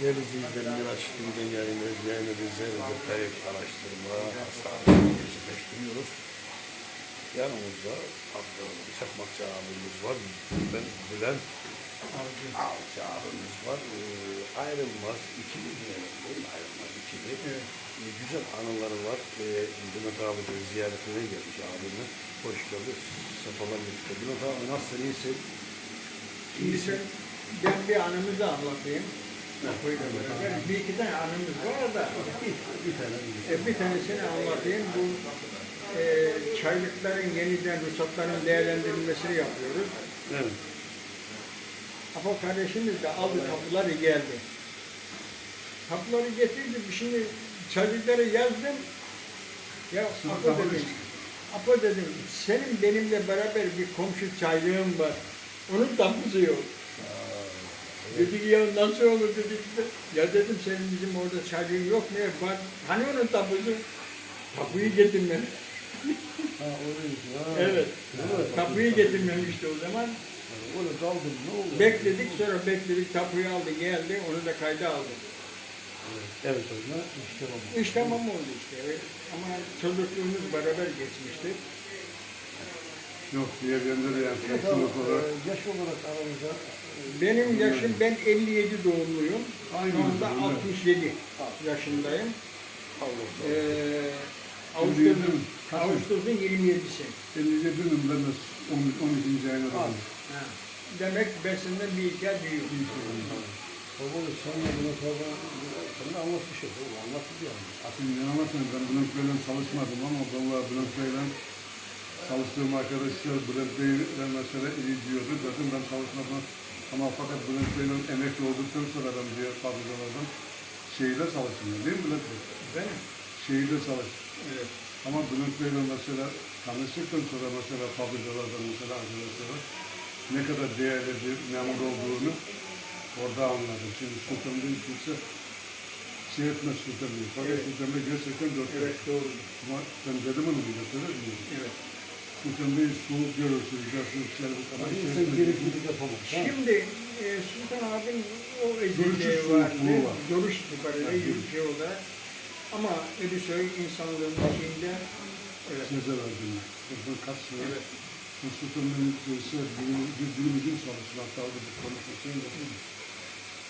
Değerli izleyicilerim, Miraç TV'den yayınlıyoruz. Yayınımızı kayıp araştırma hastanesini gerçekleştiriyoruz. Yanımızda Abdülhamid Çakmakçı abimiz var. Ben Bülent Avcı abimiz var. Ee, ayrılmaz ikili diyelim mi? Ayrılmaz ikili. Ee, güzel anıları var. Ee, Bülent abi de ziyaretine gelmiş abimin. Hoş geldin. Sefalar birlikte. Bülent abi nasılsın? İyisin? İyisin. Ben bir anımızı anlatayım. Bir iki tane anımız var da Bir tane iyi. e, bir tanesini anlatayım. Bu e, çaylıkların yeniden ruhsatların değerlendirilmesini yapıyoruz. Evet. Apo kardeşimiz de aldı kapıları geldi. Kapıları getirdi. Şimdi çaylıkları yazdım. Ya Apo dedim. Apo dedim. Senin benimle beraber bir komşu çaylığım var. Onun tapusu yok. Dedik ya nasıl olur dedik. Ya dedim senin bizim orada çaylığın yok mu? Var. Hani onun tapusu? Tapuyu getirmem. Ha. Ha. Evet. Evet. Tapuyu getirmemişti o zaman. Öyle kaldım ne oldu? Bekledik sonra bekledik tapuyu aldı geldi onu da kayda aldık. Evet hocam işte bu. İş tamam oldu işte ama çocukluğumuz beraber geçmişti. Yok yani farklılık olarak Yaş olarak aramızda Benim yaşım ben 57 doğumluyum. Şu anda bizim, evet. 67 yaşındayım. Ee, 57 Ağustos'un? Ağustos'un 27'si. 57'nim ben de 12. ayına. Ha. Demek ben senden bir iki ay büyüğüm. Baba sen de bunu sonra sen de anlatmış ya. Anlattı bir anda. Şimdi ne anlatayım ben Bülent Bey'le çalışmadım ama valla Bülent Bey'le çalıştığım arkadaşlar Bülent Bey'le mesela iyi diyordu. Zaten ben çalışmadım ama fakat Bülent Bey'le emekli olduktan sonra ben diğer fabrikalardan şehirde çalıştım değil mi Bülent Bey? Benim. Şehirde çalıştım. Evet. Ama Bülent Bey'le mesela tanıştıktan sonra mesela fabrikalardan mesela arkadaşlara ne kadar değerli bir memur olduğunu orada anladım. Şimdi Sultan Bey kimse şey etmez Sultan Bey. Fakat Evet. Sultan Bey gerçekten dört Evet doğru. Ama ben dedim onu bir götürür müyüm? Evet. Sultan Bey soğuk görürsünüz, şey insan gereklilik yapamaz. ha? Şimdi e, Sultan abim o üstünlüğü vardı. var. Görüş itibariyle Evet. yürüyüşü olarak. Ama Ulusoy insanlığın içinde evet. Sezer Aydın'ı. Bundan kaç sene. Evet. Bu Sultan Bey'in ise bir günümüzün çalışma hatta orada bir konuşmasını da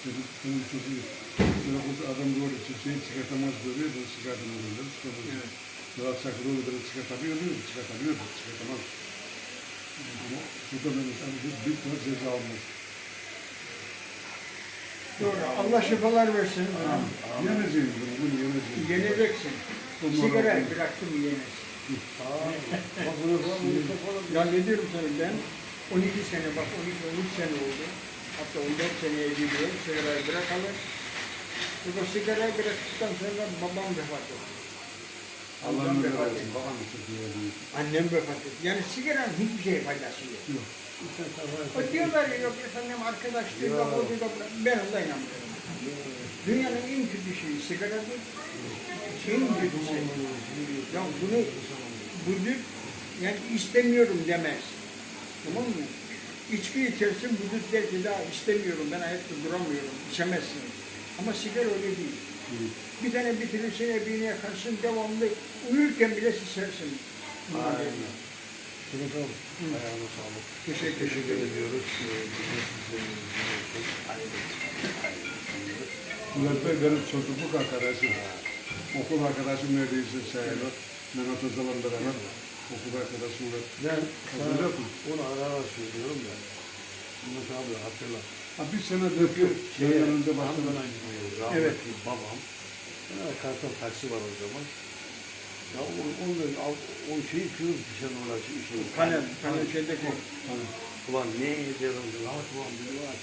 dedim, benim bu adam doğru çiçeği çıkartamaz böyle, ben çıkartamaz böyle. Evet. Oğlu beni çıkartabiliyor muyum? Çıkartabiliyor mu? Çıkartamaz. Ama Bey'in sana bir, tane ceza almaz. Doğru. Allah şifalar versin. Yeneceğim bunu, bunu yeneceğim. Yeneceksin. Sigara bıraktım falan. Ya ne diyorum sana ben 12 sene bak 12 13 sene oldu. Hatta 14 seneye gidiyor sigarayı bırakalı. Bu sigarayı bıraktıktan sonra babam vefat etti. Allah'ın vefat versin. etti. Babam çok iyi Annem vefat etti. Yani sigaranın hiçbir şey faydası yok. İnsan kafayı O diyorlar ya yok efendim arkadaşlığı da o da bu. Ben ona inanmıyorum. Dünyanın en kötü şeyi sigaradır. En kötü şey. Ya bunu vücut yani istemiyorum demez. Tamam mı? İçki içersin vücut der ki daha istemiyorum ben ayakta duramıyorum. İçemezsin. Ama sigara öyle değil. Bir tane bitirirsin ebeğine yakarsın devamlı uyurken bile şişersin. Aynen. Tamam. Ayağına sağlık. Teşekkür Teşekkür ediyoruz. Bülent Bey benim çocukluk arkadaşım. Okul arkadaşım neredeyse sayılır. Mehmet Özal'ın beraber okul arkadaşım var. Ben sana onu ara ara söylüyorum abi hatırla. Ha bir sene döküyor. Şey, Şey, önünde Hamdan başladı. Rahmetli babam. Kartal taksi var o zaman. Ya o, onu o, o şeyi kırıp düşen uğraşı işi. Panel, panel şeydeki. Hani Ulan ne ediyorum? Rahat ulan biri var.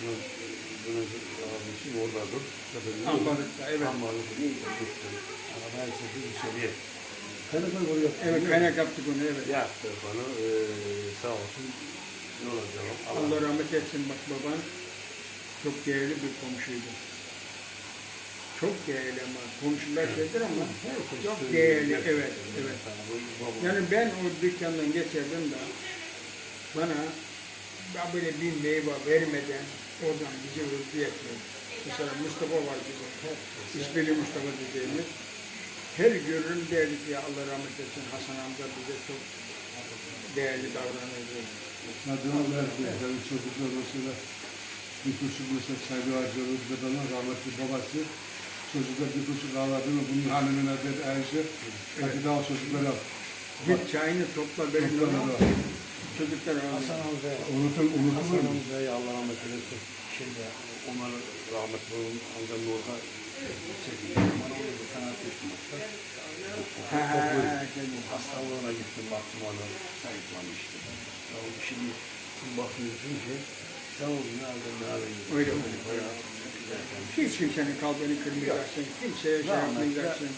Bunu abisi oradadır. Zaten Ambarlıkta, evet. Ambarlıkta gittim. Arabaya çekip içeriye. Kaynak oraya. Evet kaynak yaptık onu evet. Yaktı bana. Ee, sağ olsun. Olacak? Allah rahmet etsin bak baban çok değerli bir komşuydu. Çok değerli ama komşular şeydir ama çok değerli evet evet. Yani ben o dükkandan geçerdim de bana böyle bir meyve vermeden oradan bizi hızlı etmedi. Mesela Mustafa var bizim. İsmili Mustafa dediğimiz. Her görürüm derdi ki Allah rahmet etsin Hasan amca bize çok değerli davranıyordu. Kadınlar verdi. Yani çocuklar mesela bir küçük mesela saygı harcıyoruz. Dedemler rahmetli babası. Çocuklar bir küçük ağladı mı bunun hanımına dedi Ayşe. Hadi daha çocuklar yap. Git çayını topla benim Çocuklar ona. da. Çocuklar Hasan ağlıyor. amca, Unutun, unutun Hasan mu? amcayı Allah rahmet eylesin. Şimdi onları rahmetli olan amcanın orada çekiyor. Bana onu bir sanat yapmışlar. Hastalığına gittim baktım ona sayıklamıştım. Ya şimdi bakıyorsun ki ne aldın ne aldın. Öyle öyle. Hiç kimsenin kalbini kırmayacaksın. Kimseye şey yapmayacaksın.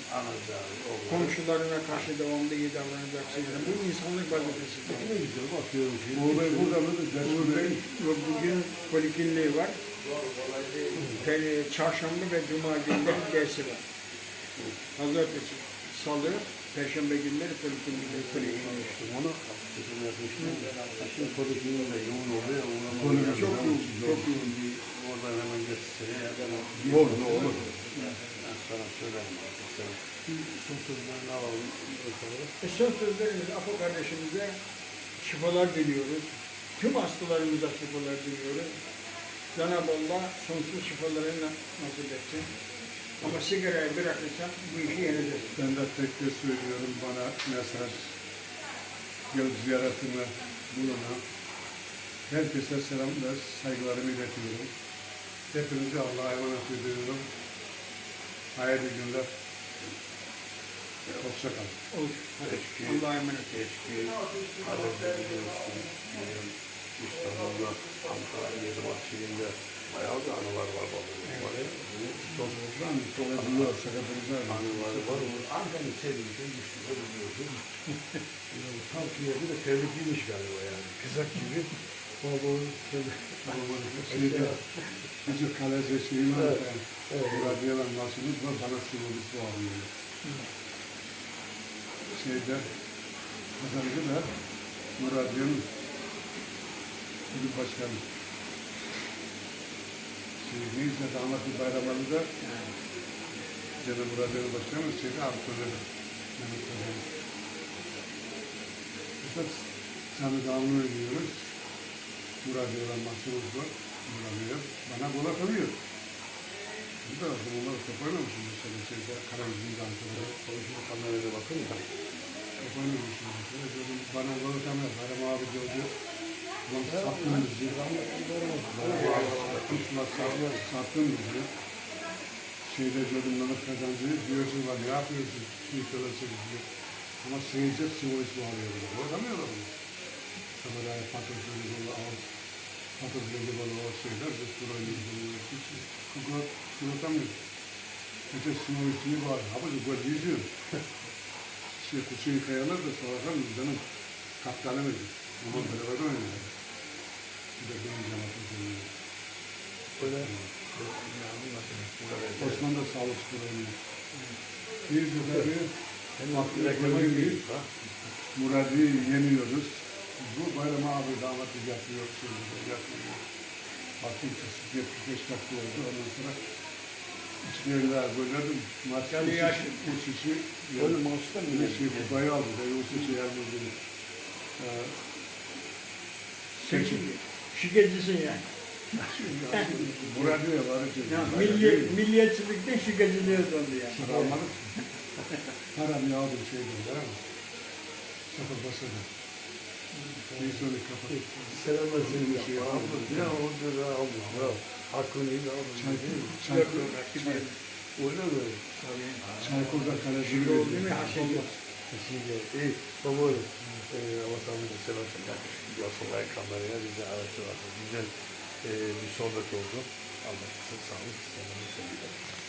Komşularına karşı devamlı iyi davranacaksın. Yani bu insanlık vazifesi. Ne güzel bakıyorum ki. Uğur Bey burada mı? Uğur Bey, bugün polikliniği var. Çarşamba ve Cuma günleri dersi var. Pazartesi, Salı, Perşembe günleri polikliniği polikliniği. Onu seçim yapmıştım. Şimdi polikliniğin de yoğun oluyor. lazım. çok yoğun, çok yoğun. Bir Oradan hemen geçsene. Olur, olur. Ben sana söylerim artık. Son sözlerini alalım. E son sözlerimiz Apo kardeşimize şifalar diliyoruz. Tüm hastalarımıza şifalar diliyoruz. Cenab-ı Allah sonsuz şifalarını nasip etsin. Ama sigarayı bırakırsan bu işi yeneceğiz. Ben de tek tek söylüyorum bana mesaj, gel ziyaretime bulunan herkese selam ve saygılarımı iletiyorum. Hepinizi Allah'a emanet ediyorum. Hayırlı günler. Hoşça kalın. Olur. Hadi. Teşekkür. Allah'a emanet. Keşke Adem'de biliyorsun. İstanbul'da Ankara Yedimar şeyinde bayağı bir anılar var babamın. Çok Ben dolayısıyla sakatınızlar. anıları var. Ankara'nın sevdiği güçlü biliyorsun. Yani Tam kıyafı da tehlikeliymiş galiba yani. Kızak gibi. Babamın Şeyde, Çocuk kalesi. Evet. Evet. Evet. Radyolar nasılız var, bana simolisi alıyor. Şeyde, Kazanıcı da Muradyo'nun kulüp başkanı. Şey, neyse damatlı bayramlarında Cenab-ı Muradyo'nun başkanı şeyde Antonio. Mehmet Kazanıcı. Esas sana devamlı oynuyoruz. Muradyo'dan maçımız var. Muradyo bana gol atamıyor. Bu da bunları kapaymamışım mesela şeyde Karamiz'in Antalya'da. Konuşma kameraya bakın da. Kapaymamışım mesela. Bana gol atamıyor. Bayram abi diyordu. Lan sattın bizi. Sattın, sattın bizi. Şeyde diyordum Mehmet Kazancı diyorsun var ne yapıyorsun? Kırılsın diyor. Ama seyirci simolist bağlıyor bunu. Gol atamıyorlar bunu. Kameraya patır böyle böyle ağız. Patır böyle böyle ağız şeyler. Biz burayı böyle hiç gol atamıyor. Öte simolistini var. Abi gol yüzüyor. şey Hüseyin Kayalar da savaşan benim kaptanımız. Ama beraber oynuyor. Bir de benim cemaatım yani nasıl? Osman da sağlık spor oynuyor. Bir sefer Hem reklama ha. Murad'ı yeniyoruz. Bu bayram abi damatı yapıyor, şimdi yapıyor. Baktım ki 75 dakika oldu. Ondan sonra. Maç Yani üç- yaş- üç işi Böyle maçta mı? kupayı aldı. O işi yardım dedim. Ee, Seçim. Şikayetçisin yani. Murad'ı var. ya milli, milliyetçilikten şikayetçiliğe döndü yani. Para almadık. Paramı aldım şeyden, değil mi? Sıfır basada. Bir sonra kapat. Selamlar senin şey yapalım. Ya o da Allah. Bravo. Hakkını iyi alın. Çay, çay, çay, Öyle mi? Çaykur'da kaleci Şimdi oldu mu hakkında? Kesinlikle. Öyle. Ee, tabii ki selam selam. Yasıl ekranlarına bize araçlar. Güzel e, bir sohbet oldu. Allah size sağlık. Selam. selam.